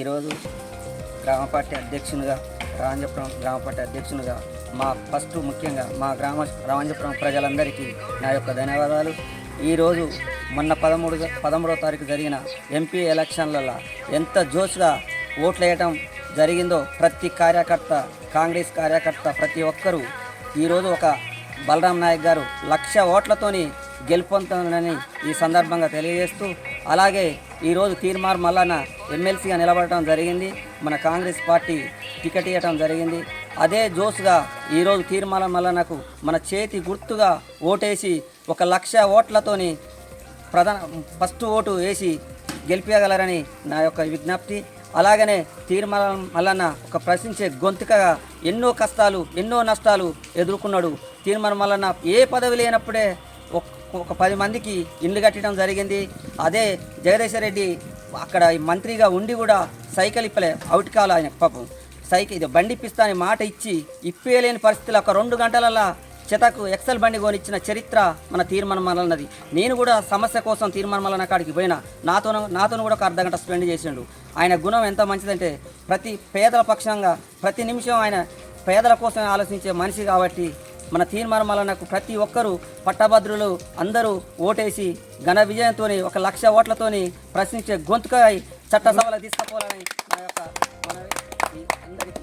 ఈరోజు గ్రామ పార్టీ అధ్యక్షునిగా రాంజపురం గ్రామ పార్టీ అధ్యక్షునిగా మా ఫస్ట్ ముఖ్యంగా మా గ్రామ రాంజపురం ప్రజలందరికీ నా యొక్క ధన్యవాదాలు. ఈరోజు మొన్న పదమూడు పదమూడవ తారీఖు జరిగిన ఎంపీ ఎలక్షన్లలో ఎంత జోష్గా ఓట్లు వేయటం జరిగిందో ప్రతి కార్యకర్త కాంగ్రెస్ కార్యకర్త ప్రతి ఒక్కరూ ఈరోజు ఒక బలరాం నాయక్ గారు లక్ష ఓట్లతోని గెలుపొందుతానని ఈ సందర్భంగా తెలియజేస్తూ అలాగే ఈరోజు తీర్మార్ మల్లన్న ఎమ్మెల్సీగా నిలబడటం జరిగింది. మన కాంగ్రెస్ పార్టీ టికెట్ ఇవ్వటం జరిగింది. అదే జోస్గా ఈరోజు తీర్మాల మల్లన్నకు మన చేతి గుర్తుగా ఓటేసి ఒక లక్ష ఓట్లతోని ప్రధాన ఫస్ట్ ఓటు వేసి గెలిపించగలరని నా యొక్క విజ్ఞప్తి. అలాగనే తీర్మాన మల్లన్న ఒక ప్రశ్నించే గొంతుకగా ఎన్నో కష్టాలు ఎన్నో నష్టాలు ఎదుర్కొన్నాడు. తీర్మాన మల్లన్న ఏ పదవి లేనప్పుడే ఒక- పది మందికి ఇల్లు కట్టడం జరిగింది. అదే జగదేశ్వర రెడ్డి అక్కడ మంత్రిగా ఉండి కూడా సైకిల్ ఇప్పలే అవుట్ ఆయన పాపం. సైకిల్ ఇది బండి ఇప్పిస్తా అని మాట ఇచ్చి ఇప్పేయలేని పరిస్థితులు ఒక రెండు గంటలలో చెతకు ఎక్సెల్ బండి కొనిచ్చిన చరిత్ర మన తీర్మానం నేను కూడా సమస్య కోసం తీర్మానమలన కాడికి పోయినా. నాతోనూ నాతోను కూడా ఒక అర్ధ గంట స్పెండ్ చేసిండు. ఆయన గుణం ఎంత మంచిదంటే ప్రతి పేదల పక్షంగా ప్రతి నిమిషం ఆయన పేదల కోసం ఆలోచించే మనిషి కాబట్టి మన తీర్మానం మల్లన్నకు ప్రతి ఒక్కరూ పట్టభద్రులు అందరూ ఓటేసి ఘన విజయంతో ఒక లక్ష ఓట్లతోని ప్రశ్నించే గొంతుకై చట్టసభలకు తీసుకుపోవాలని నా యొక్క మనవి. అందరికీ